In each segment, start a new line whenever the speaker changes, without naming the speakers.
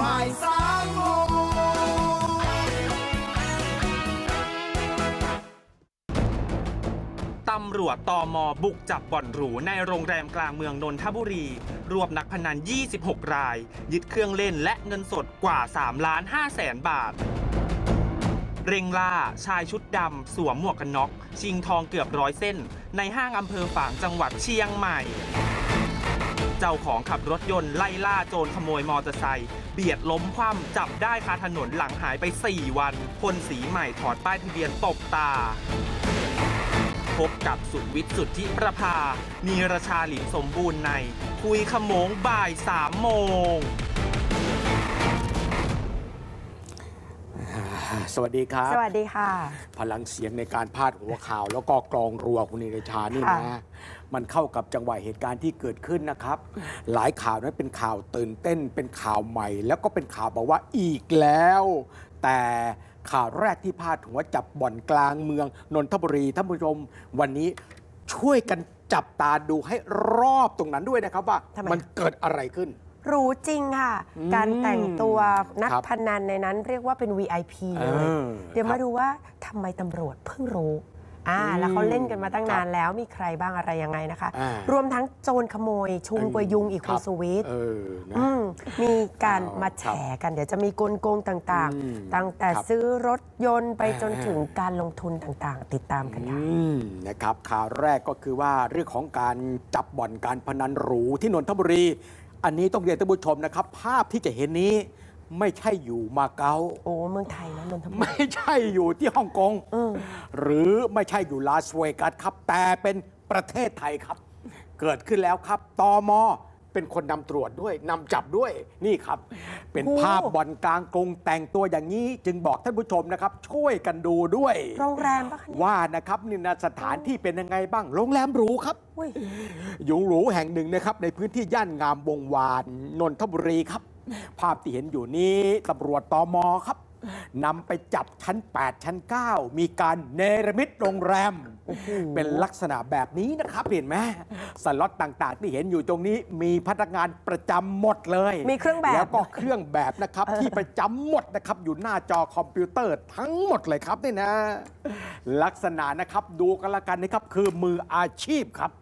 บ่ายสามโมง
ตำรวจตอมอบุกจับบ่อนหรูในโรงแรมกลางเมืองนนทบุรี รวบนักพนัน 26 ราย ยึดเครื่องเล่นและเงินสดกว่า 3 ล้าน5แสนบาท เร่งล่า ชายชุดดำ สวมหมวกกันน็อก ชิงทองเกือบร้อยเส้น ในห้างอำเภอฝางจังหวัดเชียงใหม่ เจ้าของขับรถยนต์ไล่ล่าโจรขโมยมอเตอร์ไซค์เบียดล้มคว่ำจับได้คาถนนหลังหายไป 4 วัน คนสีใหม่ถอดป้ายทะเบียนตบตา พบกับสุวิทย์สุทธิประภานีรชาหลินสมบูรณ์ใน คุยขโมงบ่ายสามโมง
สวัสดีครับ
สวัสดีค่ะ
พลังเสียงในการพาดหัวข่าว แล้วก็กรองรัวคุณนิรชานี่นะ
ค่ะ
มันเข้ากับจังหวะเหตุการณ์ที่เกิดขึ้นนะครับ หลายข่าวนั้นเป็นข่าวตื่นเต้น เป็นข่าวใหม่ แล้วก็เป็นข่าวบอกว่าอีกแล้ว แต่ข่าวแรกที่พาดหัวจับบ่อนกลางเมืองนนทบุรีท่านผู้ชมวันนี้ช่วยกันจับตาดูให้รอบตรงนั้นด้วยนะครับว่า
ทำไม
มันเกิดอะไรขึ้น
รู้จริงค่ะ
อืม
การแต่งตัวนัก
ครับ
พนันในนั้นเรียกว่าเป็น VIP เลย
เออ
เดี๋ยว
ครั
มา
บ
ดูว่าทำไมตำรวจเพิ่งรู้ อ่า
อืม
แล้วเขาเล่นกันมาตั้ง
ครับ
นานแล้วมีใครบ้างอะไรยังไงนะคะ
อ่าร
วมทั้งโจรขโมย ชุมกว่ายุงอีก
ค
คุ
รั
ณ
บ
สุวิทย์
เออนะ
อืมมีการ
เอา
มาแฉกันเดี๋ยวจะมีกลโกงต่าง
อืม
ๆ ตั้งแต่
ครับ
ซื้อรถยนต์ไปจน
อ่า
ถึงการลงทุนต่างๆ ติดตามกันค่ะ
อืมนะครับข่าวแรกก็คือว่าเรื่องของการจับบ่อนการพนันหรูที่นนทบุรี อันนี้ต้องเรียนท่านผู้ชมนะครับ ภาพที่จะเห็นนี้ ไม่ใช่อยู่มาเก๊า
โอ้เมืองไทยนะนนทบุรี
ไม่ใช่อยู่ที่ฮ่องกง
เออ
หรือไม่ใช่อยู่ลาสเวกัสครับ แต่เป็นประเทศไทยครับ เกิดขึ้นแล้วครับตอมเป็นคนนำตรวจด้วยนำจับด้วยนี่ครับ เป็น
โอ้
ภาพบ่อนกลางกรุงแต่งตัวอย่างนี้ จึงบอกท่านผู้ชมนะครับ ช่วยกันดูด้วย
โรงแรมปะคะเนี่ย
ว่านะครับนี่นะสถานที่เป็นยังไงบ้างโรงแรมหรูครับ
อุ้ย
หรูหรูแห่งหนึ่งนะครับในพื้นที่ย่านงามวงวานนนทบุรีครับ ภาพที่เห็นอยู่นี้ตำรวจตอมครับนำไปจับชั้น 8 ชั้น 9 มีการเนรมิตโรงแรม เป็นลักษณะแบบนี้นะครับเห็นไหมสล็อตต่างๆ ที่เห็นอยู่ตรงนี้มีพนักงานประจำหมดเลย
มีเครื่องแบบ
แล้วก็เครื่องแบบนะครับ ที่ประจำหมดนะครับ อยู่หน้าจอคอมพิวเตอร์ทั้งหมดเลยครับนี่นะ ลักษณะนะครับดูกันละกันนะครับคือมืออาชีพครับ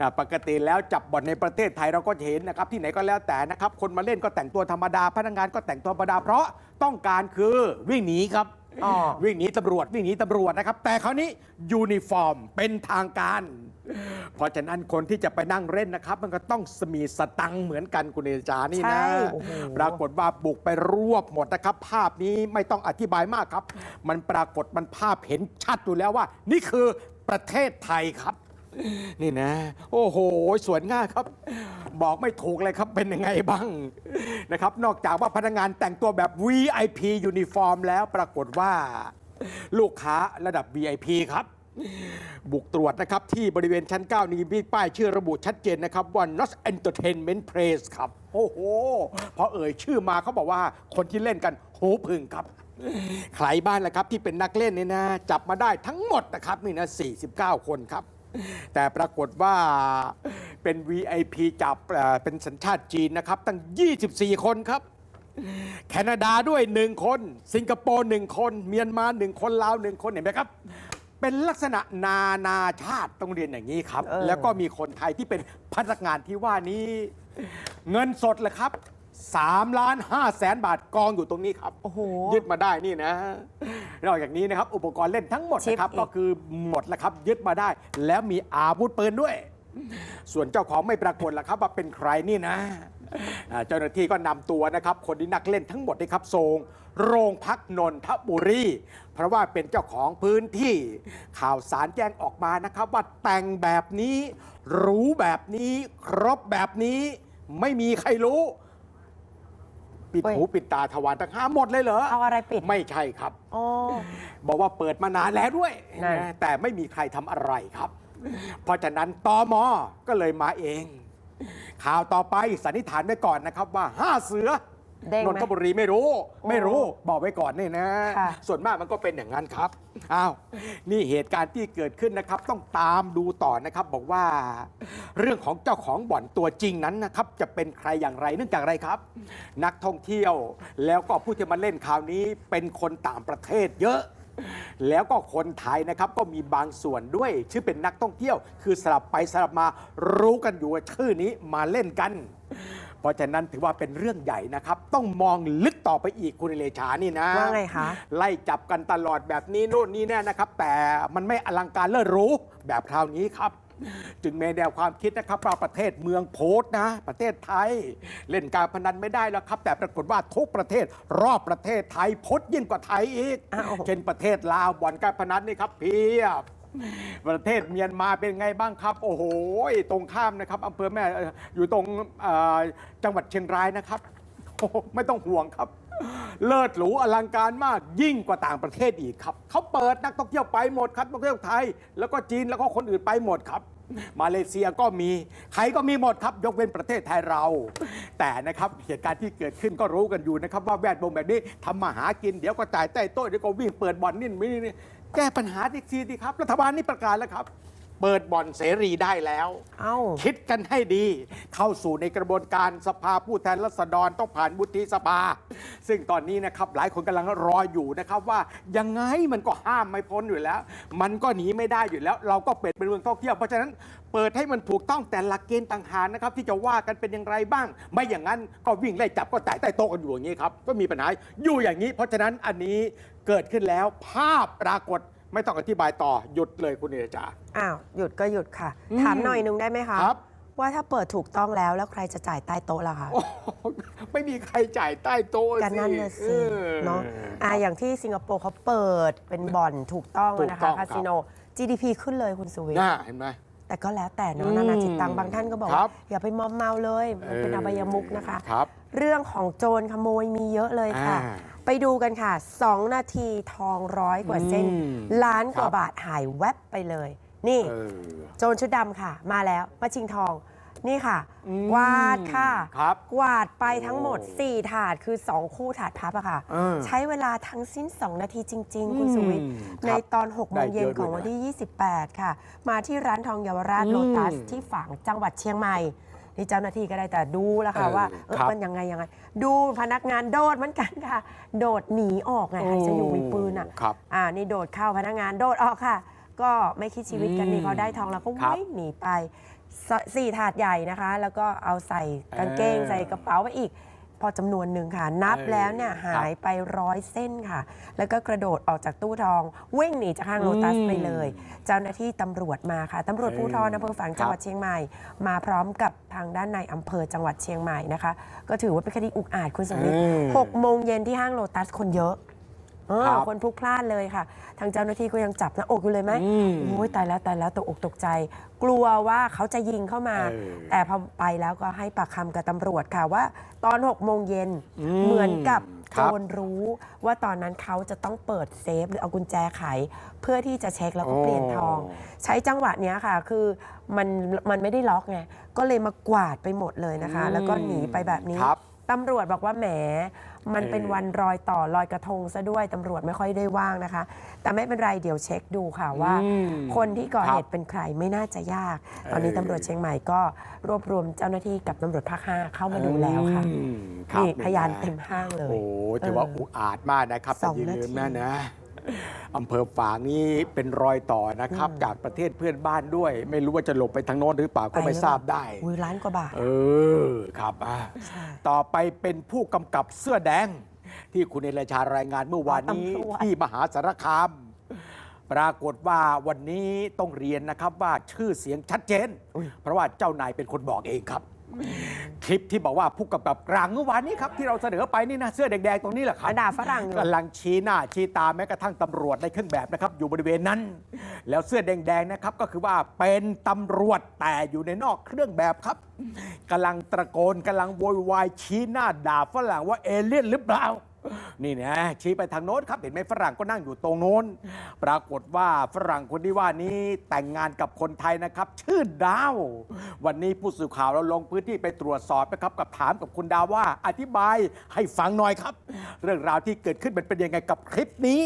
นะปกติแล้วจับบ่อนในประเทศไทยเราก็จะเห็นนะครับที่ไหนก็แล้วแต่นะครับคนมาเล่นก็แต่งตัวธรรมดาพนักงานก็แต่งตัวธรรมดาเพราะต้องการคือวิ่งหนีครับ
อ๋อ
วิ่งหนีตำรวจวิ่งหนีตำรวจนะครับ แต่คราวนี้ยูนิฟอร์มเป็นทางการ เพราะฉะนั้นคนที่จะไปนั่งเล่นนะครับ มันก็ต้องสมีสตังค์เหมือนกันคุณเอจานี่
ใช่
นะ
โอ้โห
ปรากฏว่าบุกไปรวบหมดนะครับ ภาพนี้ไม่ต้องอธิบายมากครับ มันปรากฏมันภาพเห็นชัดอยู่แล้วว่า นี่คือประเทศไทยครับ นี่นะ โอ้โห สวยง่าครับ บอกไม่ถูกเลยครับเป็นยังไงบ้างนะครับ นอกจากว่าพนักงานแต่งตัวแบบ VIP ยูนิฟอร์มแล้วปรากฏว่า ลูกค้าระดับ VIP ครับ บุกตรวจนะครับที่บริเวณชั้น 9 นี้มีป้ายชื่อระบุชัดเจนนะครับว่า Not Entertainment Place ครับ โอ้โหพอเอ่ยชื่อมาเขาบอกว่าคนที่เล่นกันหูพึ่งครับใครบ้านล่ะครับที่เป็นนักเล่นเนี่ยนะ จับมาได้ทั้งหมดนะครับนี่นะ 49 คนครับ แต่ปรากฏว่าเป็น VIP จับเอ่อเป็นสัญชาติจีนนะครับ ตั้ง 24 คนครับ แคนาดาด้วยหนึ่งคน สิงคโปร์หนึ่งคน เมียนมาหนึ่งคนลาวหนึ่งคนเห็นไหมครับ เป็นลักษณะนานาชาติต้องเรียนอย่างนี้ครับ
เออ
แล้วก็มีคนไทยที่เป็นพนักงานที่ว่านี้ เงินสดเลยครับ 3ล้าน5แสนบาทกองอยู่ตรงนี้ครับ
โอ้โห
ยึดมาได้นี่นะ นอกจากนี้นะครับ อุปกรณ์เล่นทั้งหมดนะครับ
ชิปอีก
ก็คือหมดแล้วครับ ยึดมาได้ แล้วมีอาวุธปืนด้วย ส่วนเจ้าของไม่ปรากฏแล้วครับ ว่าเป็นใครนี่นะอ่าเจ้าหน้าที่ก็นำตัวนะครับ คนที่นักเล่นทั้งหมดนะครับส่งโรงพักนนทบุรี เพราะว่าเป็นเจ้าของพื้นที่ข่าวสารแจ้งออกมานะครับ ว่าแต่งแบบนี้หรูแบบนี้ ครบแบบนี้ ไม่มีใครรู้ ปิด
เว้ย
หูปิดตาทวารทั้งห้าหมดเลยเหรอ
เอาอะไรปิด
ไม่ใช่ครับ
อ๋อ
บอกว่าเปิดมานานแล้วด้วย
นั่น
นะแต่ไม่มีใครทำอะไรครับ เพราะฉะนั้นตอมอก็เลยมาเอง ข่าวต่อไปสันนิษฐานไว้ก่อนนะครับว่าห้าเสือ
เด้งไหม
นนทบุรีไม่รู้ ไม่รู้บอกไว้ก่อนนี่นะ
ค่ะ
ส่วนมากมันก็เป็นอย่างนั้นครับอ้าวนี่เหตุการณ์ที่เกิดขึ้นนะครับ ต้องตามดูต่อนะครับ บอกว่า เรื่องของเจ้าของบ่อนตัวจริงนั้นนะครับ จะเป็นใครอย่างไรเนื่องจากอะไรครับ นักท่องเที่ยวแล้วก็ผู้ที่มาเล่นคราวนี้เป็นคนต่างประเทศเยอะ แล้วก็คนไทยนะครับก็มีบางส่วนด้วย ชื่อเป็นนักท่องเที่ยว คือสลับไปสลับมารู้กันอยู่ว่าชื่อนี้มาเล่นกัน เพราะฉะนั้นถือว่าเป็นเรื่องใหญ่นะครับ ต้องมองลึกต่อไปอีกคุณเลชานี่นะ
ว่าไงคะ
ไล่จับกันตลอดแบบนี้โน่นนี่แน่นะครับ แต่มันไม่อลังการเลิศหรูแบบคราวนี้ครับจึงมีแนวความคิดนะครับว่าประเทศเมืองโพสต์นะ ประเทศไทย เล่นการพนันไม่ได้แล้วครับ แต่ปรากฏว่าทุกประเทศรอบประเทศไทยโพสต์ยิ่งกว่าไทยอีก
อ้าว
เช่นประเทศลาวบ่อนการพนันนี่ครับเพียบ ประเทศเมียนมาเป็นไงบ้างครับ โอ้โหตรงข้ามนะครับอำเภอแม่อยู่ตรงจังหวัดเชียงรายนะครับโอ้ไม่ต้องห่วงครับ เลิศหรูอลังการมากยิ่งกว่าต่างประเทศอีกครับเขาเปิดนักท่องเที่ยวไปหมดครับนักท่องเที่ยวไทย แล้วก็จีนแล้วก็คนอื่นไปหมดครับมาเลเซียก็มีใครก็มีหมดครับ ยกเว้นประเทศไทยเรา แต่นะครับเหตุการณ์ที่เกิดขึ้นก็รู้กันอยู่นะครับ ว่าแวดวงแบบนี้ทำมาหากินเดี๋ยวก็จ่ายใต้โต๊ะเดี๋ยวก็วิ่งเปิดบ่อนนี่นี่นี่ แก้ปัญหาทีทีครับ รัฐบาลนี่ประกาศแล้วครับ เปิดบ่อนเสรีได้แล้ว
เอ้า
คิดกันให้ดี เข้าสู่ในกระบวนการสภาผู้แทนราษฎรต้องผ่านวุฒิสภา ซึ่งตอนนี้นะครับหลายคนกำลังรออยู่นะครับว่ายังไงมันก็ห้ามไม่พ้นอยู่แล้ว มันก็หนีไม่ได้อยู่แล้ว เราก็เปิดเป็นเมืองท่องเที่ยวเพราะฉะนั้นเปิดให้มันถูกต้องแต่หลักเกณฑ์ต่างหากนะครับที่จะว่ากันเป็นอย่างไรบ้าง ไม่อย่างนั้นก็วิ่งไล่จับก็จ่ายใต้โต๊ะกันอยู่อย่างนี้ครับก็มีปัญหาอยู่อย่างนี้ เพราะฉะนั้นอันนี้เกิดขึ้นแล้วภาพปรากฏ ไม่ต้องอธิบายต่อหยุดเลยคุณเอจา
อ้าวหยุดก็หยุดค่ะ
อืม
ถามหน่อยนึงได้ไหมคะ
ครับ
ว่าถ้าเปิดถูกต้องแล้วแล้วใครจะจ่ายใต้โต๊ะล่ะคะ
โอ้โหไม่มีใครจ่ายใต้โต๊ะ
กันนั่นน่ะสิ
ออ
เนาะอ่าอย่างที่สิงคโปร์เขาเปิดเป็นบ่อนถูกต้อง
ถูก
นะ
ต้
คะ
องครั
คา
บ
สิโน GDP ขึ้นเลยคุณสุวิทย์
น่าเห็นไหม
แต่ก็แล้วแต่เนาะ
อืม
นานาจิตตังบางท่านก็บอก
ครั
ว่า
บ
อย่าไปมอมเมาเลย มันเป็น
เอ
อ
อ
บายมุกนะคะ
ครับ
เรื่องของโจรขโมยมีเยอะเลยค่ะ
อ่า
ไปดูกันค่ะ 2 นาทีทองร้อยกว่าเส้น
อืม
ล้านกว่า
ครับ
บาทหายแวบไปเลย นี่
เออ
โจรชุดดำค่ะ มาแล้วมาชิงทองนี่ค่ะ
อืม
กวาดค่ะ
ครับ
กวาดไปทั้งหมด
โอ้
4 ถาดคือ 2 คู่ถาดพับอะค่ะ
เออ
ใช้เวลาทั้งสิ้น 2 นาทีจริง ๆ คุณสุวิทย์
อืมครับ
ในตอน6โม
ได้
ง
เย
เย็น
อะ
ของ
ด้วยนะ
วันที่ 28 ค่ะ มาที่ร้านทองเยาวราช
อืม
โลตัสที่ฝางจังหวัดเชียงใหม่ นี่เจ้าหน้าที่ก็ได้แต่ดูแล้วค่ะ
เออ
ว่าเออ
ครับ
มันยังไงยังไง ดูพนักงานโดดเหมือนกันค่ะ โดดหนีออกไงใครจะอยู่มีปืนอะ
ครับ
อ่านี่โดดเข้าพนักงานโดดออกค่ะ ก็ไม่คิดชีวิตกันนี่
อืม
พอได้ทองแล้วก็
ครับ
วิ่งหนีไปสสี่ถาดใหญ่นะคะ แล้วก็เอาใส่กางเกง
เออ
ใส่กระเป๋าไปอีก พอจำนวนหนึ่งค่ะ นับ
เออ
แล้วเนี่ย
ครับ
หายไปร้อยเส้นค่ะ แล้วก็กระโดดออกจากตู้ทอง วิ่งหนีจากห้างโลตัส
อืม
ไปเลย เจ้าหน้าที่ตำรวจมาค่ะตำรวจ
เออ
ภูธรอำเภอฝางจังหวัดเชียงใหม่ มาพร้อมกับทางด้านในอำเภอจังหวัดเชียงใหม่นะคะ ก็ถือว่าเป็นคดีอุกอาจคุณสมิท
เออ
หกโมงเย็นที่ห้างโลตัสคนเยอะเออ
ครับ
คนพลุกพล่านเลยค่ะ ทางเจ้าหน้าที่ก็ยังจับหน้าอกอยู่เลยไหม
อืม
โอ้ยตายแล้วตายแล้วตกอกตกใจ กลัวว่าเขาจะยิงเข้ามา
เออ
แต่พอไปแล้วก็ให้ปากคำกับตำรวจค่ะว่า ตอน6โมงเย็น
อืม
เหมือนกับ
ค
โจ
รับ
รรู้ว่าตอนนั้นเขาจะต้องเปิดเซฟ หรือเอากุญแจไข เพื่อที่จะเช็คแล้วก็
โอ้
เปลี่ยนทอง ใช้จังหวะเนี้ยค่ะ คือมันมันไม่ได้ล็อกไงก็เลยมากวาดไปหมดเลยนะคะ แล้วก็หนีไปแบบนี้
ครับ
ตำรวจบอกว่าแหม มันเป็น
เออ
วันรอยต่อรอยกระทงซะด้วยตำรวจไม่ค่อยได้ว่างนะคะ แต่ไม่เป็นไรเดี๋ยวเช็คดูค่ะว่า
อืม
คนที่ก่อ
ครับ
เหตุเป็นใครไม่น่าจะยาก ตอนนี้
เออ
ตำรวจเชียงใหม่ก็รวบรวมเจ้าหน้าที่กับตำรวจภาคห้าเข้ามาดูแล้วค่ะ
อืมครับ
นี่พยานะเต็มห้างเลย
โอ้ถือว่า
เออ
อุกอาจมากนะครับ
ส
แต่
อง
อย่าลืม
นา
นะ
ที
นะ อำเภอฝางนี่เป็นรอยต่อนะครับ จากประเทศเพื่อนบ้านด้วย ไม่รู้ว่าจะหลบไปทางโน้นหรือเปล่าก็ไม่ทราบได้
อุ้ยล้านกว่าบาท
เออครับอะ
ใช่
ต่อไปเป็นผู้กำกับเสื้อแดง ที่คุณเอเลชารายงานเมื่อวานนี้
ตำรวจ
ที่มหาสารคาม ปรากฏว่าวันนี้ต้องเรียนนะครับว่าชื่อเสียงชัดเจน เพราะว่าเจ้านายเป็นคนบอกเองครับ คลิปที่บอกว่าผู้กำกับกลางเมื่อวานนี้ครับที่เราเสนอไปนี่นะเสื้อแดงๆตรงนี้แหละครับ
อะด่าฝรั่งอยู่
กำลังชี้หน้าชี้ตาแม้กระทั่งตำรวจในเครื่องแบบนะครับอยู่บริเวณนั้น แล้วเสื้อแดงๆนะครับก็คือว่าเป็นตำรวจแต่อยู่ในนอกเครื่องแบบครับกำลังตะโกนกำลังโวยวายชี้หน้าด่าฝรั่งว่าเอเลี่ยนหรือเปล่า นี่นะชี้ไปทางโน้นครับ เห็นไหมฝรั่งก็นั่งอยู่ตรงโน้น ปรากฏว่าฝรั่งคนที่ว่านี้แต่งงานกับคนไทยนะครับ ชื่อดาว วันนี้ผู้สื่อข่าวเราลงพื้นที่ไปตรวจสอบนะครับ กับถามกับคุณดาวว่า อธิบายให้ฟังหน่อยครับ เรื่องราวที่เกิดขึ้นมันเป็นยังไงกับคลิปนี้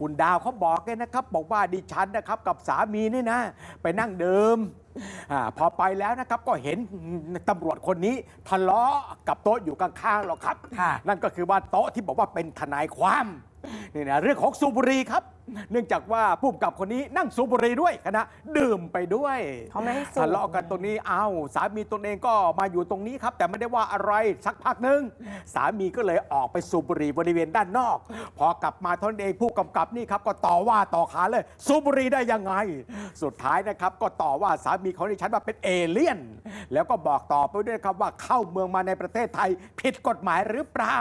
คุณดาวเขาบอกเลยนะครับ บอกว่าดิฉันนะครับกับสามีนี่นะ ไปนั่งเดิมอาพอไปแล้วนะครับก็เห็นตำรวจคนนี้ทะเลาะกับโต๊ะอยู่ข้างๆหรอกครับ
ค่ะ
นั่นก็คือว่าโต๊ะที่บอกว่าเป็นทนายความ นี่นะเรื่องของสูบบุหรีครับ เนื่องจากว่าผู้กำกับคนนี้นั่งสูบบุหรีด้วยคณะดื่มไปด้วย
เขาไม่ให้สูบ
ทะเลาะกันตรงนี้อ้าวสามีตนเองก็มาอยู่ตรงนี้ครับ แต่ไม่ได้ว่าอะไรสักพักหนึ่งสามีก็เลยออกไปสูบบุหรี่บริเวณด้านนอก พอกลับมาเท่านั้นเองผู้กำกับนี่ครับก็ต่อว่าต่อขานเลย สูบบุหรี่ได้ยังไง สุดท้ายนะครับก็ต่อว่าสามีของดิฉันว่าเป็นเอเลี่ยน แล้วก็บอกต่อไปด้วยนะครับว่าเข้าเมืองมาในประเทศไทย ผิดกฎหมายหรือเปล่า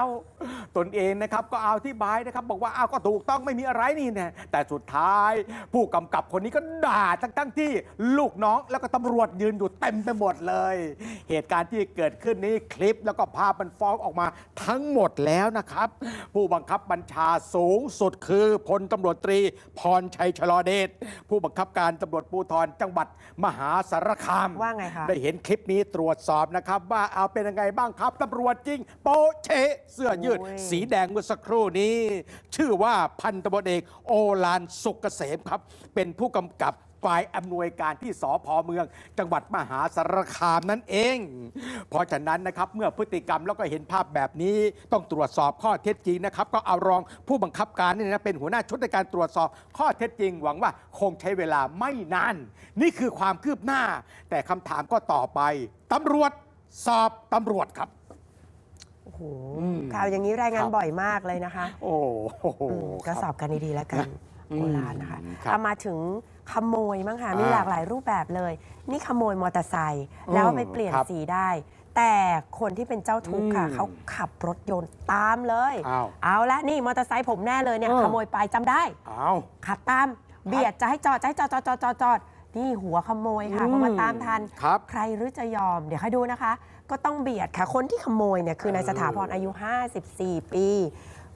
ตนเองนะครับก็เอาที่บายนะครับบอกว่าอ้าวก็ถูกต้องไม่มีอะไรนี่แน่แต่สุดท้าย ผู้กำกับคนนี้ก็ด่าทั้งทั้งๆที่ลูกน้องแล้วก็ตำรวจยืนอยู่เต็มไปหมดเลย เหตุการณ์ที่เกิดขึ้นนี้คลิปแล้วก็ภาพมันฟ้องออกมาทั้งหมดแล้วนะครับ ผู้บังคับบัญชาสูงสุดคือพลตำรวจตรี พรชัยชลอเดชผู้บังคับการตำรวจภูธรจังหวัดมหาสารคาม
ว่าไงคะ
ได้เห็นคลิปนี้ตรวจสอบนะครับ ว่าเอาเป็นยังไงบ้างครับตำรวจจริง โปะเชะเสื้อยืด
โอ้ย
สีแดงเมื่อสักครู่นี้ชื่อว่าพันตำรวจเอกโอลานสุกเกษมครับ เป็นผู้กำกับฝ่ายอำนวยการที่สพเมือง จังหวัดมหาสารคามนั่นเอง เพราะฉะนั้นนะครับเมื่อพฤติกรรมแล้วก็เห็นภาพแบบนี้ต้องตรวจสอบข้อเท็จจริงนะครับ ก็เอารองผู้บังคับการนี่นะเป็นหัวหน้าชุดในการตรวจสอบข้อเท็จจริง หวังว่าคงใช้เวลาไม่นาน นี่คือความคืบหน้า แต่คำถามก็ต่อไปตำรวจสอบตำรวจครับ
โอ้โหข่าวอย่างนี้รายงาน
ครับ
บ่อยมากเลยนะคะ
โอ้โห
อืมก็
ครับ
สอบกันดีๆแล้วกัน
อืม
โบราณนะคะ
ครับ
เอามาถึงขโมยมั้งคะมี
อ่า
หลากหลายรูปแบบเลย นี่ขโมยมอเตอร์ไซค์
อืม
แล้วไปเปลี่ยน
ครับ
สีได้ แต่คนที่เป็นเจ้าทุกข์ค่ะ
อืม
เขาขับรถยนต์ตามเลย
อ้าว
เอาละนี่มอเตอร์ไซค์ผมแน่เลยเนี่ย
เออ
ขโมยไปจำได้
เอา
ขับตามเบียดจะให้จอดจะให้จอดจอดจอดจอดจอดนี่หัวขโมยค่ะ
อืม
เพราะมาตามทัน
ครับ
ใครหรือจะยอม เดี๋ยวให้ดูนะคะ ก็ต้องเบียดค่ะ คนที่ขโมยเนี่ยคือนายสถาพรอายุ 54 ปี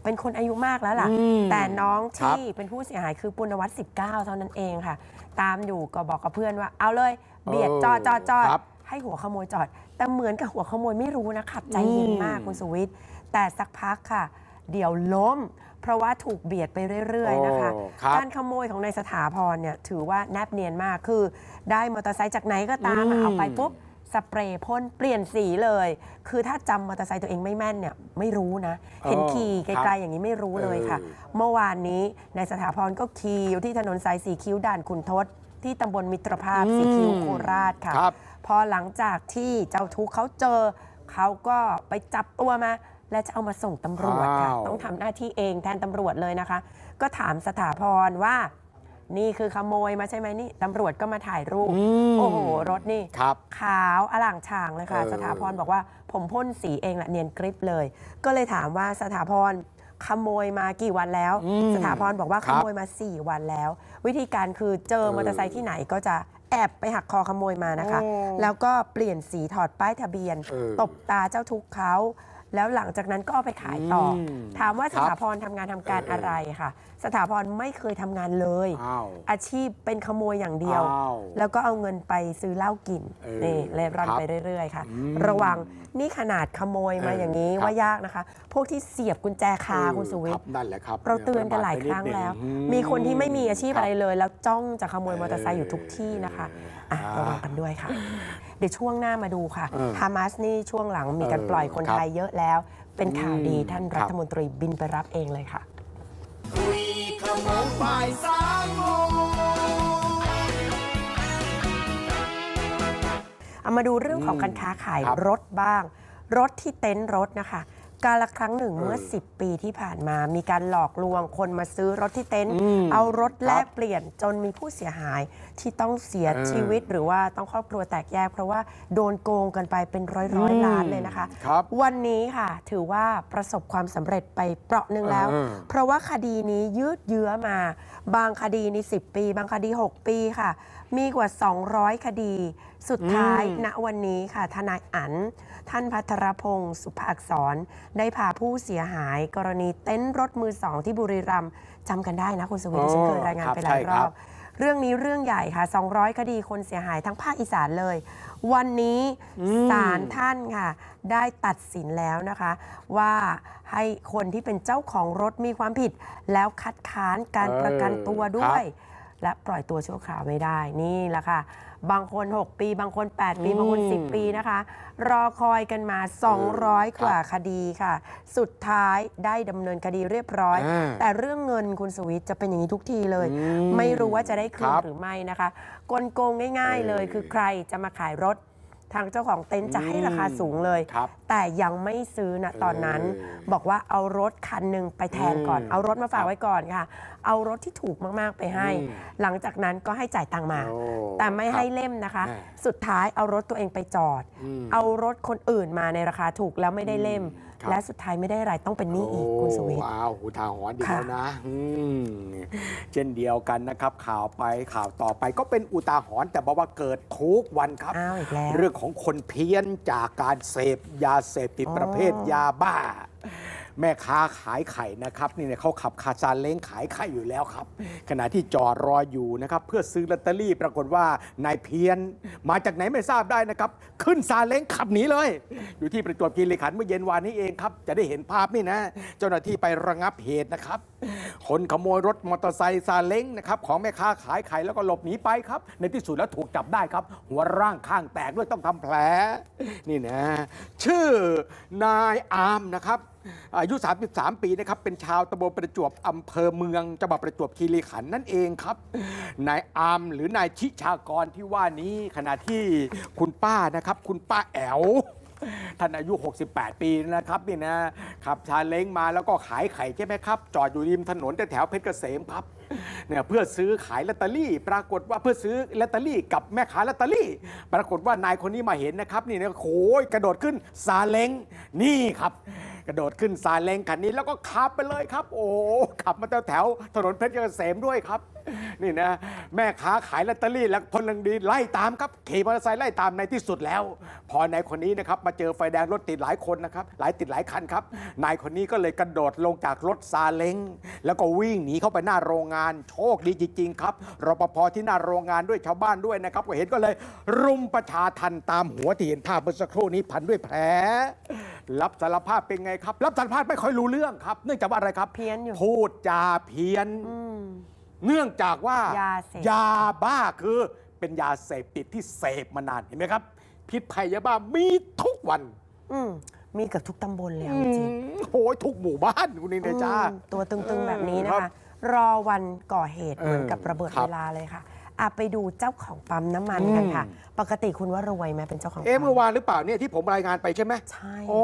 เป็นคนอายุมากแล้วล่ะ
อืม
แต่น้อง
ครับ
ที่เป็นผู้เสียหายคือปุณวัฒน์19 เท่านั้นเองค่ะ ตามอยู่ก็บอกกับเพื่อนว่า เอาเลย เบียดจอดจอดจอด
ครับ
ให้หัวขโมยจอด แต่เหมือนกับหัวขโมยไม่รู้นะขับใจเย็นมาก
อืม
คุณสุวิทย์แต่สักพักค่ะ เดี๋ยวล้ม เพราะว่าถูกเบียดไปเรื่อยๆนะคะ
โอ้ครับ
การขโมยของนายสถาพรเนี่ยถือว่าแนบเนียนมากคือ ได้มอเตอร์ไซค์จากไหนก็ตาม
อื
อะ
ม
เอาไปปุ๊บ สเปรย์พ่นเปลี่ยนสีเลย คือถ้าจำมอเตอร์ไซค์ตัวเองไม่แม่นเนี่ยไม่รู้นะ เห็นขี่ไกลๆอย่างนี้ไม่รู้เลยค่ะ
เออ
เมื่อวานนี้นายสถาพรก็ขี่อยู่ที่ถนนสายสีคิ้วด่านขุนทศที่ตำบลมิตรภาพสีคิ้วโคราชค่ะ
ครับ
พอหลังจากที่เจ้าทุกข์เขาเจอ เขาก็ไปจับตัวมา และจะเอามาส่งตำรวจค่ะ
อ้าว
ต้องทำหน้าที่เองแทนตำรวจเลยนะคะ ก็ถามสถาพรว่า นี่คือขโมยมาใช่ไหมนี่ตำรวจก็มาถ่ายรูป
อืม
โอ้โห รถนี่
ครับ
ขาวอล่างช่างเลยค่ะ
เออ
สถาพรบอกว่าผมพ่นสีเองแหละเนียนกริปเลย ก็เลยถามว่าสถาพรขโมยมากี่วันแล้ว
อืม
สถาพรบอกว่า
ค
ข
รับ
โมยมา 4 วันแล้ว วิธีการคือเจอ
เออ
มอเตอร์ไซค์ที่ไหนก็จะแอบไปหักคอขโมยมานะคะ
โอ้
แล้วก็เปลี่ยนสีถอดป้ายทะเบียน
เออ
ตบตาเจ้าทุกข์เขา แล้วหลังจากนั้นก็เอาไปขายต่ออ
ม
ถามว่า
ค
ส
รับ
ถาพรทำงานทำการ
เอออ
อะไรค่ะ สถาพรไม่เคยทำงานเลย
อ้าว
อาชีพเป็นขโมยอย่างเดียว
อ้าว
แล้วก็เอาเงินไปซื้อเหล้ากิน
เออ
นี่เล่ร่อน
ครับ
ไปเรื่อย ๆ ค่ะ
อืม
ระวัง นี่ขนาดขโมยมา
เออ
อย่างนี้
ครับ
ว่ายากนะคะ พวกที่เสียบกุญแจคา
เออ
คุณสุวิท
รั
ย์
บนั่นแหละครับ
เราเตือนกันหลายครั้งแล้ว
อื
มีคนที่ไม่มีอาชีพ
คบ
อะไรเลย แล้วจ้องจะขโมยมอเตอร์ไซค์อยู่ทุกที่นะคะอะ
อ่า
ระวังกันด้วยค่ะ เดี๋ยวช่วงหน้ามาดูค่ะ
เออ
ฮามาสนี่ช่วงหลังมีการ
เออ
ปล่อยคน
ครับ
ไทยเยอะแล้ว เป็นข่าวดี
อืม
ท่าน
ครับ
รัฐมนตรีบินไปรับเองเลยค่ะ
คุยขโมงบ่ายสามโมง
เอามาดูเรื่องของการค้าขาย
ครับ
รถบ้าง รถที่เต็นท์รถนะคะ การละครั้งหนึ่งเมื่อ
เออ
10 ปีที่ผ่านมา มีการหลอกลวงคนมาซื้อรถที่เต็นท์
อืม
เอารถแล
ครั
ก
บ
เปลี่ยนจนมีผู้เสียหายที่ต้องเสีย
เออ
ชีวิตหรือว่าต้องครอบครัวแตกแยก เพราะว่าโดนโกงกันไปเป็นร้อยร้อย
อืม
ล้านเลยนะคะ
ครับ
วันนี้ค่ะถือว่าประสบความสำเร็จไปเปราะหนึ่งแล้ว
เออ
เพราะว่าคดีนี้ยืดเยื้อมา บางคดีนี่10 ปี บางคดี 6 ปีค่ะ มีกว่า 200 คดี สุดท้าย
อืม
ณวันนี้ค่ะ ทนายอัน ท่านพัทรพงศ์สุภาอักษรได้พาผู้เสียหาย กรณีเต็นท์รถมือสองที่บุรีรัมย์จำกันได้นะคุณสวิทย์ที่ฉันเคยรายงานไปหลายรอบ เรื่องนี้เรื่องใหญ่ค่ะ 200 คดีคนเสียหายทั้งภาคอีสานเลย วันนี้ศาลท่านค่ะ ได้ตัดสินแล้วนะคะ ว่าให้คนที่เป็นเจ้าของรถมีความผิด แล้วคัดค้านการ
เออ
ประกันตัวด้ว
ครั
ย
บ
และปล่อยตัวชั่วคราวไม่ได้นี่แหละค่ะ บางคน 6 ปี บางคน 8 ปี
อืม
บางคน 10 ปีนะคะ รอคอยกันมา 200 กว่าคดีค่ะ สุดท้ายได้ดำเนินคดีเรียบร้อย
อ่า
แต่เรื่องเงินคุณสวิทย์จะเป็นอย่างนี้ทุกทีเลย
อืม
ไม่รู้ว่าจะได้คืน
ครับ
หรือไม่นะคะ กลโกงง่าย ๆ เลย
เออ
คือใครจะมาขายรถ ทางเจ้าของเต็นท์จะให้ราคาสูงเลย
ครับ
แต่ยังไม่ซื้อนะตอนนั้น
เออ
บอกว่าเอารถคันหนึ่งไปแทนก่อน
อืม
เอารถมาฝากไว้ก่อนค่ะ เอารถที่ถูกมากๆไปให้
อืม
หลังจากนั้นก็ให้จ่ายตังค์มา
โอ้
แต่ไม่ให้
ครับ
เล่มนะคะ
อ่า
สุดท้ายเอารถตัวเองไปจอด
อืม
เอารถคนอื่นมาในราคาถูกแล้วไม่ได้เล่ม
ครับ
และสุดท้ายไม่ได้อะไรต้องเป็นหนี้อีกคุณสวิทย์
โอ้ว้าวหูทางหอนดี
ค่ะ
แล้วนะอืมเช่นเดียวกันนะครับ ข่าวไปข่าวต่อไปก็เป็นอุตาหรณ์แต่บอกว่าเกิดทุกวันครับ
อ้าวอีกแล้ว
เรื่องของคนเพี้ยนจากการเสพยาเสพติด
อ๋อ
ประเภทยาบ้า แม่ค้าขายไข่นะครับนี่เนี่ยเขาขับคาซาเล้งขายไข่อยู่แล้วครับ ขณะที่จอดรออยู่นะครับเพื่อซื้อลอตเตอรี่ปรากฏว่านายเพียน มาจากไหนไม่ทราบได้นะครับ ขึ้นซาเล้งขับหนีเลย อยู่ที่ประจวบคีรีขันธ์เมื่อเย็นวานนี้เองครับจะได้เห็นภาพนี่นะ เจ้าหน้าที่ไประงับเหตุนะครับคนขโมยรถมอเตอร์ไซค์ซาเล้งนะครับของแม่ค้าขายไข่แล้วก็หลบหนีไปครับ ในที่สุดแล้วถูกจับได้ครับ หัวร่างข้างแตกด้วยต้องทำแผลนี่นะ ชื่อนายอามนะครับ อายุ 33 ปีนะครับเป็นชาวตำบลประจวบอำเภอเมืองจังหวัดประจวบคีรีขันธ์นั่นเองครับนายอามหรือนายชิชากรที่ว่านี้ขณะที่คุณป้านะครับ คุณป้าแอ๋วท่านอายุ 68 ปีนะครับนี่นะขับชาเล้งมาแล้วก็ขายไข่ใช่ไหมครับ จอดอยู่ริมถนนแถวเพชรเกษมครับเนี่ยเพื่อซื้อขายลอตเตอรี่ ปรากฏว่าเพื่อซื้อลอตเตอรี่ กับแม่ค้าลอตเตอรี่ ปรากฏว่านายคนนี้มาเห็นนะครับ นี่นะโอยกระโดดขึ้นซาเล้งนี่ครับ กระโดดขึ้นซาเล้งคันนี้แล้วก็ขับไปเลยครับ โอ้โหขับมาแถวแถวถนนเพชรเกษมด้วยครับ นี่นะ แม่ค้าขายลอตเตอรี่และพลเมืองดีไล่ตามครับขี่มอเตอร์ไซค์ไล่ตามในที่สุดแล้ว พอนายคนนี้นะครับมาเจอไฟแดงรถติดหลายคนนะครับหลายติดหลายคันครับนายคนนี้ก็เลยกระโดดลงจากรถซาเล้งแล้วก็วิ่งหนีเข้าไปหน้าโรงงาน โชคดีจริง ๆ ครับรปภที่หน้าโรงงานด้วยชาวบ้านด้วยนะครับก็เห็นก็เลยรุมประชาทันตามหัวที่เห็นภาพเมื่อสักครู่นี้พันด้วยแผล รับสารภาพเป็นไงครับ รับสารภาพไม่ค่อยรู้เรื่องครับ เนื่องจากว่าอะไรครับ
เพี้ยนอยู่
พูดจาเพี้ยน
อืม
เนื่องจากว่ายา
เสพ
ยาบ้าคือเป็นยาเสพติดที่เสพมานานเห็นไหมครับ พิษภัยยาบ้ามีทุกวัน
อืมมีเกับทุกตำบลเลยเอาจริง
โอ้ยทุกหมู่บ้านคุณนินเดจ้า
อืมตัวตึงๆแบบนี้นะ
ครั
คะ
บ
รอวันก่อเหตุ
เออ
เหมือนกับระเบิด
ครับ
เวลาเลยค่ะ อะไปดูเจ้าของปั๊มน้ำมันกันค่ะ
อืม
ปกติคุณว่ารวยไหมเป็นเจ้าของ
เอ๊ะ
ปั๊ม
เมื่อวานหรือเปล่าเนี่ยที่ผมรายงานไปใช่ไหม
ใช่
อ๋อ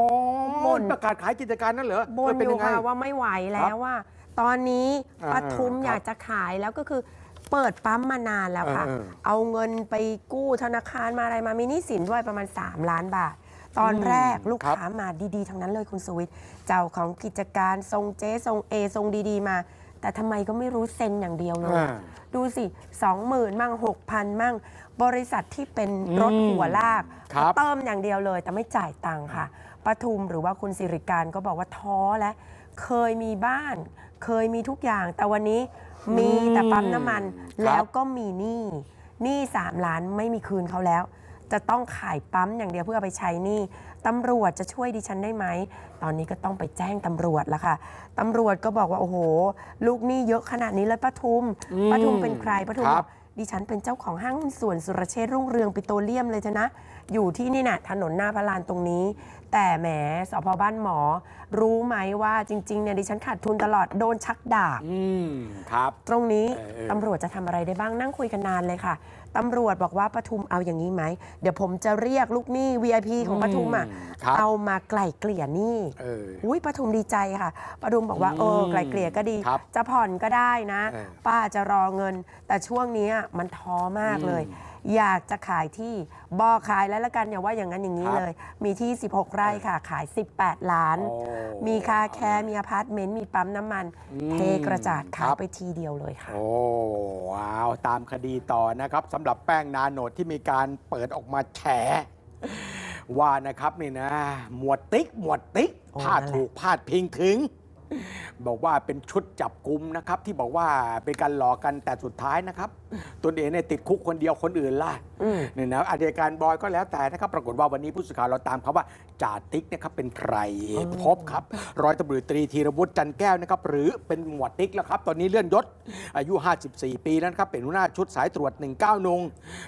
บ่น
ประกาศขายกิจการนั่นเหรอ
บ่น
เเป็
อยู่
งไง
ค่ะว่าไม่ไหวแล้วว่า ตอนนี้
อ่า
ปทุม
ครับ
อยากจะขายแล้วก็คือเปิดปั๊มมานานแล้วค่ะ
เออเออ
เอาเงินไปกู้ธนาคารมาอะไรมามีหนี้สินด้วยประมาณ 3 ล้านบาท ตอนแรกลูก
ครับ
ค้ามาดีๆ ทั้งนั้นเลยคุณสวิทย์เจ้าของกิจการทรงเจ๊ทรงเอทรงดีๆ มา แต่ทำไมก็ไม่รู้เซ็นอย่างเดียวเลย
อ่า
ดูสิสองหมื่นมั่งหกพันมั่ง บริษัทที่เป็นรถ
อืม
หัวลาก
ครับ
เติมอย่างเดียวเลย แต่ไม่จ่ายตังค่ะปทุมหรือว่าคุณสิริการก็บอกว่าท้อและเคยมีบ้าน เคยมีทุกอย่าง แต่วันนี้มีแต่ปั๊มน้ำมัน
ครับ
แล้วก็มีหนี้หนี้สามล้านไม่มีคืนเขาแล้ว จะต้องขายปั๊มอย่างเดียวเพื่อเอาไปใช้หนี้ตำรวจจะช่วยดิฉันได้ไหม ตอนนี้ก็ต้องไปแจ้งตำรวจแล้วค่ะตำรวจก็บอกว่า โอ้โห ลูกหนี้เยอะขนาดนี้เลยปทุม
อืม
ปทุมเป็นใครปทุม
ครับ
บอกดิฉันเป็นเจ้าของห้างหุ้นส่วนสุรเชษฐ์รุ่งเรืองปิโตรเลียมเลยจ้ะนะ อยู่ที่นี่น่ะถนนหน้าพระลานตรงนี้ แต่แหมสพบ้านหมอ รู้ไหมว่าจริงๆเนี่ยดิฉันขาดทุนตลอดโดนชักดาบ
อืม ครับ
ตรงนี้
เออเออ
ตำรวจจะทำอะไรได้บ้างนั่งคุยกันนานเลยค่ะ ตำรวจบอกว่าปทุมเอาอย่างนี้ไหม เดี๋ยวผมจะเรียกลูกหนี้ VIP ของปทุมอะ
ครับ
เอามาไกล่เกลี่ยหนี้
เออ
อุ้ยปทุมดีใจค่ะปทุมบอกว่า
อืม
เออไกล่เกลี่ยก็ดี
ครับ
จะผ่อนก็ได้นะ
เออ
ป้าจะรอเงิน แต่ช่วงเนี้ยมันท้อมากเลย อ ยากจะขายที่บอกขายแล้วละกันอย่าว่าอย่างนั้นอย่างนี้
ครับ
เลย มีที่ 16 ไร่ค่ะขาย 18 ล้าน
โอ้
มีคาแคร์มีอพาร์ตเมนต์มีปั๊มน้ำมัน
อืม
เทกระจาด
ครั
ขาย
บ
ไปทีเดียวเลยค่ะ
โอ้ว้าว ตามคดีต่อนะครับสำหรับแป้งนาโนดที่มีการเปิดออกมาแฉ ว่านะครับนี่นะ หมวดติ๊ก หมวดติ๊ก
โอ้
พาด
นั่นแหละ
ถูกพาดพิงถึง บอกว่าเป็นชุดจับกลุ่มนะครับ ที่บอกว่าเป็นการหลอกกันแต่สุดท้ายนะครับตนเองเนี่ยติดคุกคนเดียวคนอื่นล่ะ
อืม
เนี่ยนะอาชญาการบอยก็แล้วแต่นะครับ ปรากฏว่าวันนี้ผู้สื่อข่าวเราตามเขาว่าจ่าติ๊กเนะครับเป็นใครพบครับ ร้อยตำรวจตรีธีรวุฒิจันแก้วนะครับ หรือเป็นหมวดติ๊กแล้วครับ ตอนนี้เลื่อนยศ อายุ 54 ปีแล้วนะครับเป็นหัวหน้าชุดสายตรวจ 19นง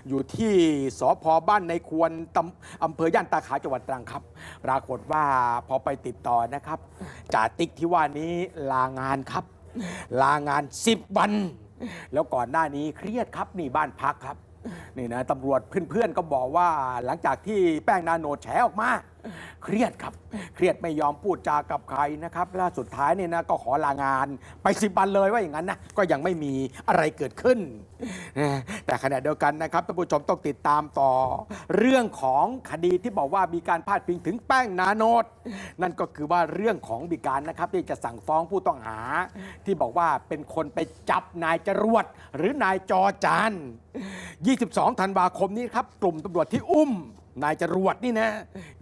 อยู่ที่สพบ้านในควรตำอำเภอย่านตาขาวจังหวัดตรังครับ ปรากฏว่าพอไปติดต่อนะครับจ่าติ๊กที่ว่านี้ลางานครับ ลางาน 10 วัน แล้วก่อนหน้านี้เครียดครับนี่บ้านพักครับนี่นะตำรวจเพื่อนๆก็บอกว่าหลังจากที่แป้งนาโนดแฉออกมา เครียดครับ เครียดไม่ยอมพูดจากับใครนะครับล่าสุดท้ายเนี่ยนะก็ขอลางานไปสิบวันเลยว่าอย่างนั้นนะก็ยังไม่มีอะไรเกิดขึ้น แต่ขณะเดียวกันนะครับท่านผู้ชมต้องติดตามต่อ เรื่องของคดีที่บอกว่ามีการพาดพิงถึงแป้งนาโนดนั่นก็คือว่าเรื่องของมีการนะครับที่จะสั่งฟ้องผู้ต้องหา ที่บอกว่าเป็นคนไปจับนายจรวดหรือนายจอจาน22ธันวาคมนี้ครับกลุ่มตำรวจที่อุ้ม นายจรวดนี่นะ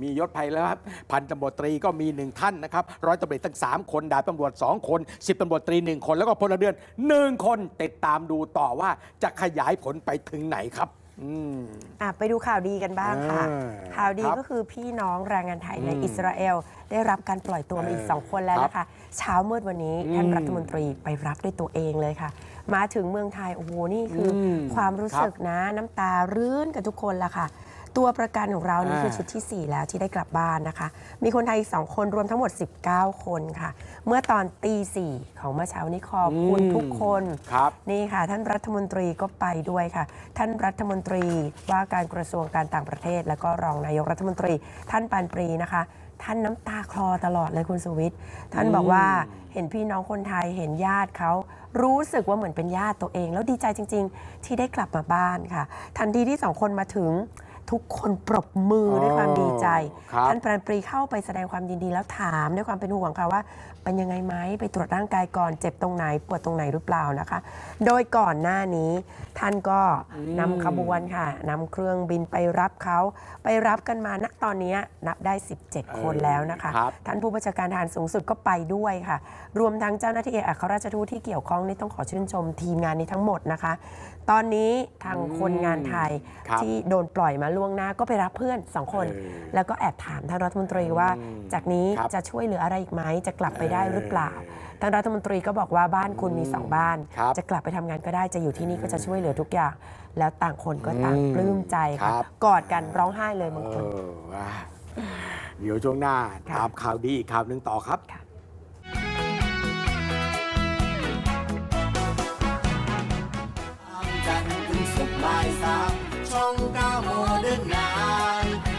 มียศภัยแล้วครับพันตำรวจตรีก็มีหนึ่งท่านนะครับร้อยตำรวจตั้ง3คนดาบตำรวจ2คน10ตำรวจตรี1คน แล้วก็พลเรือน1คนติดตามดูต่อว่าจะขยายผลไปถึงไหนครับอืม
อะไปดูข่าวดีกันบ้างค่ะ
อ่า
ข่าวดี
ครับ
ก็คือพี่น้องแรงงานไทยใน
อืม
อิสราเอล ได้รับการปล่อยตัวมาอีก
เออ
สองคนแล้ว
ครับ
นะคะ เช้ามืดวันนี้
อืม
ท่านรัฐมนตรีไปรับด้วยตัวเองเลยค่ะ มาถึงเมืองไทย โอ้โห นี่คืออ
ม
ความรู้สึกนะ น้ำตารื่นกันทุกคนละค่ะ ตัวประกันของเรานี่
อ่า
คือชุดที่ 4 แล้วที่ได้กลับบ้านนะคะ มีคนไทยอีก2คนรวมทั้งหมด 19 คนค่ะ เมื่อตอนตีสี่ของเมื่อเช้านี้ขอบคุณทุกคน
ครับ
นี่ค่ะ ท่านรัฐมนตรีก็ไปด้วยค่ะ ท่านรัฐมนตรีว่าการกระทรวงการต่างประเทศ และก็รองนายกรัฐมนตรี ท่านปานปรีนะคะ ท่านน้ำตาคลอตลอดเลยคุณสุวิทย์ท่านบอกว่าเห็นพี่น้องคนไทยเห็นญาติเขารู้สึกว่าเหมือนเป็นญาติตัวเอง แล้วดีใจจริง ๆ ที่ได้กลับมาบ้านค่ะ ทันทีที่สองคนมาถึง ทุกคนปรบมือด้วยความดีใจ
ครับ
ท่านปานปรีเข้าไปแสดงความยินดีแล้วถามด้วยความเป็นห่วงค่ะว่า เป็นยังไงไหมไปตรวจร่างกายก่อนเจ็บตรงไหนปวดตรงไหนหรือเปล่านะคะ โดยก่อนหน้านี้ท่านก็นำขบวนค่ะนำเครื่องบินไปรับเขาไปรับกันมาณตอนนี้นับได้ 17 คนแล้วนะคะ
ครับ
ท่านผู้บัญชาการทหารสูงสุดก็ไปด้วยค่ะ รวมทั้งเจ้าหน้าที่เอกอัครราชทูตที่เกี่ยวข้องนี่ต้องขอชื่นชมทีมงานนี้ทั้งหมดนะคะ ตอนนี้ทางคนงานไทย
ครับ
ที่โดนปล่อยมาล่วงหน้าก็ไปรับเพื่อนสองคน
เออ
แล้วก็แอบถามท่านรัฐมนตรีว่า
อืม
จากนี้
ครับ
จะช่วยเหลืออะไรอีกไหมจะกลับไปได้หรือเปล่า
เออ
ท่านรัฐมนตรีก็บอกว่าบ้านคุณมีสองบ้าน
ครับ
จะกลับไปทำงานก็ได้จะอยู่ที่นี่ก็จะช่วยเหลือทุกอย่าง แล้วต่างคนก็ต่าง
อืม
ปลื้มใจค่ะ
ครับ
กอดกันร้องไห้เลยบาง
เอ
คน
ออะเดี๋ยวช่วงหน้า
ค่ะ
ตามข่าวดีอีกข่าวหนึ่งต่อครับ
ค่ะ